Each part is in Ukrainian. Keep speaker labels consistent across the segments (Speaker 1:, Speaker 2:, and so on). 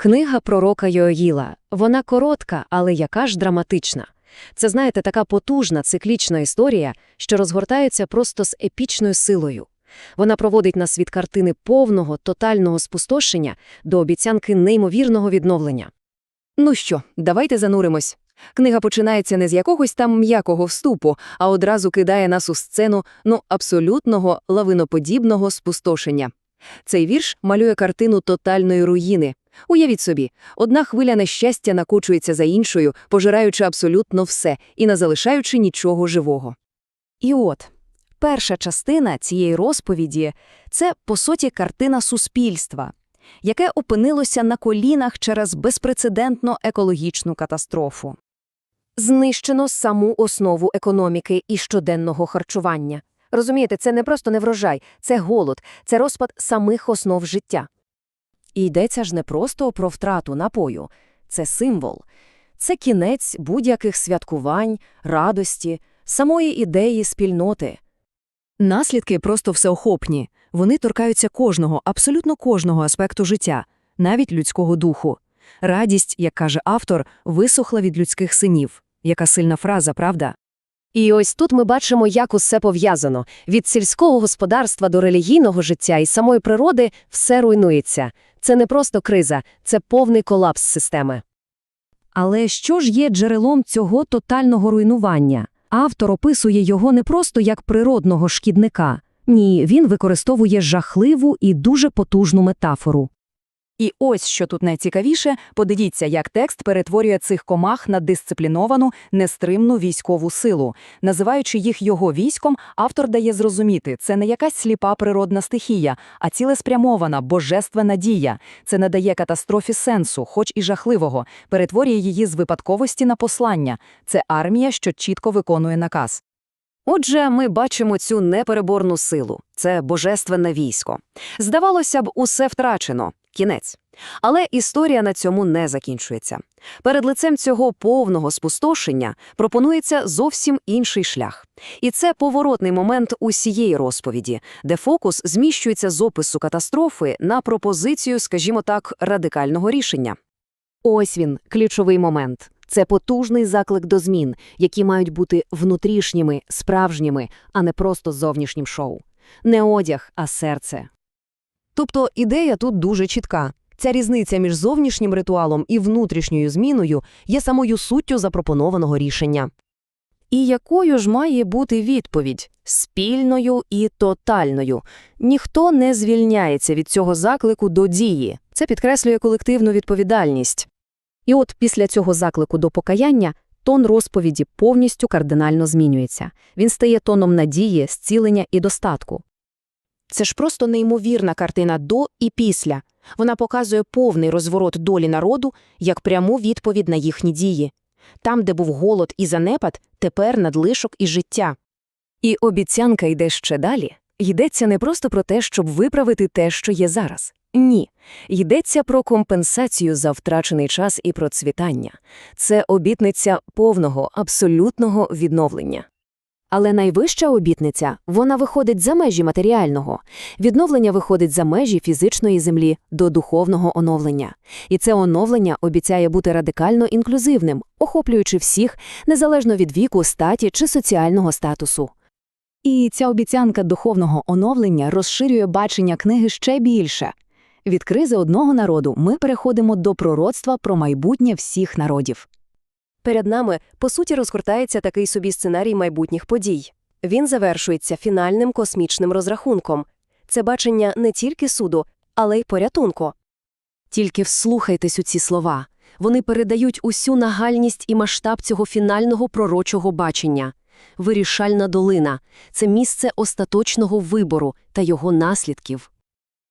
Speaker 1: Книга пророка Йоїла. Вона коротка, але яка ж драматична. Це, знаєте, така потужна циклічна історія, що розгортається просто з епічною силою. Вона проводить нас від картини повного, тотального спустошення до обіцянки неймовірного відновлення.
Speaker 2: Ну що, давайте зануримось. Книга починається не з якогось там м'якого вступу, а одразу кидає нас у сцену ну абсолютного лавиноподібного спустошення. Цей вірш малює картину тотальної руїни. Уявіть собі, одна хвиля нещастя накочується за іншою, пожираючи абсолютно все і не залишаючи нічого живого. І от, перша частина цієї розповіді – це, по суті, картина суспільства, яке опинилося на колінах через безпрецедентну екологічну катастрофу.
Speaker 1: Знищено саму основу економіки і щоденного харчування. Розумієте, це не просто неврожай, це голод, це розпад самих основ життя. І йдеться ж не просто про втрату напою, це символ. Це кінець будь-яких святкувань, радості, самої ідеї спільноти.
Speaker 2: Наслідки просто всеохопні. Вони торкаються кожного, абсолютно кожного аспекту життя, навіть людського духу. Радість, як каже автор, висохла від людських синів. Яка сильна фраза, правда?
Speaker 1: І ось тут ми бачимо, як усе пов'язано. Від сільського господарства до релігійного життя і самої природи все руйнується. Це не просто криза, це повний колапс системи.
Speaker 2: Але що ж є джерелом цього тотального руйнування? Автор описує його не просто як природного шкідника. Ні, він використовує жахливу і дуже потужну метафору. І ось що тут найцікавіше, подивіться, як текст перетворює цих комах на дисципліновану, нестримну військову силу. Називаючи їх його військом, автор дає зрозуміти, це не якась сліпа природна стихія, а цілеспрямована, божественна дія. Це надає катастрофі сенсу, хоч і жахливого, перетворює її з випадковості на послання. Це армія, що чітко виконує наказ.
Speaker 1: Отже, ми бачимо цю непереборну силу. Це божественне військо. Здавалося б, усе втрачено. Кінець. Але історія на цьому не закінчується. Перед лицем цього повного спустошення пропонується зовсім інший шлях. І це поворотний момент усієї розповіді, де фокус зміщується з опису катастрофи на пропозицію, скажімо так, радикального рішення. Ось він, ключовий момент. Це потужний заклик до змін, які мають бути внутрішніми, справжніми, а не просто зовнішнім шоу. Не одяг, а серце.
Speaker 2: Тобто ідея тут дуже чітка. Ця різниця між зовнішнім ритуалом і внутрішньою зміною є самою суттю запропонованого рішення. І якою ж має бути відповідь? Спільною і тотальною. Ніхто не звільняється від цього заклику до дії. Це підкреслює колективну відповідальність.
Speaker 1: І от після цього заклику до покаяння тон розповіді повністю кардинально змінюється. Він стає тоном надії, зцілення і достатку.
Speaker 3: Це ж просто неймовірна картина до і після. Вона показує повний розворот долі народу як пряму відповідь на їхні дії. Там, де був голод і занепад, тепер надлишок і життя.
Speaker 2: І обіцянка йде ще далі. Йдеться не просто про те, щоб виправити те, що є зараз. Ні. Йдеться про компенсацію за втрачений час і процвітання. Це обітниця повного, абсолютного відновлення.
Speaker 1: Але найвища обітниця, вона виходить за межі матеріального. Відновлення виходить за межі фізичної землі до духовного оновлення. І це оновлення обіцяє бути радикально інклюзивним, охоплюючи всіх, незалежно від віку, статі чи соціального статусу.
Speaker 2: І ця обіцянка духовного оновлення розширює бачення книги ще більше. Від кризи одного народу ми переходимо до пророцтва про майбутнє всіх народів.
Speaker 1: Перед нами, по суті, розгортається такий собі сценарій майбутніх подій. Він завершується фінальним космічним розрахунком. Це бачення не тільки суду, але й порятунку. Тільки вслухайтесь у ці слова. Вони передають усю нагальність і масштаб цього фінального пророчого бачення. Вирішальна долина – це місце остаточного вибору та його наслідків.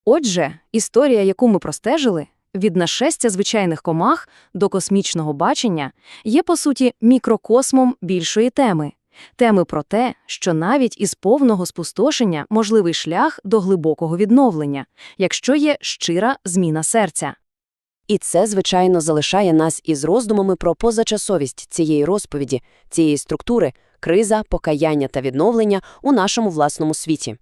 Speaker 2: Отже, історія, яку ми простежили, від нашестя звичайних комах до космічного бачення, є, по суті, мікрокосмом більшої теми. Теми про те, що навіть із повного спустошення можливий шлях до глибокого відновлення, якщо є щира зміна серця.
Speaker 1: І це, звичайно, залишає нас із роздумами про позачасовість цієї розповіді, цієї структури, криза, покаяння та відновлення у нашому власному світі.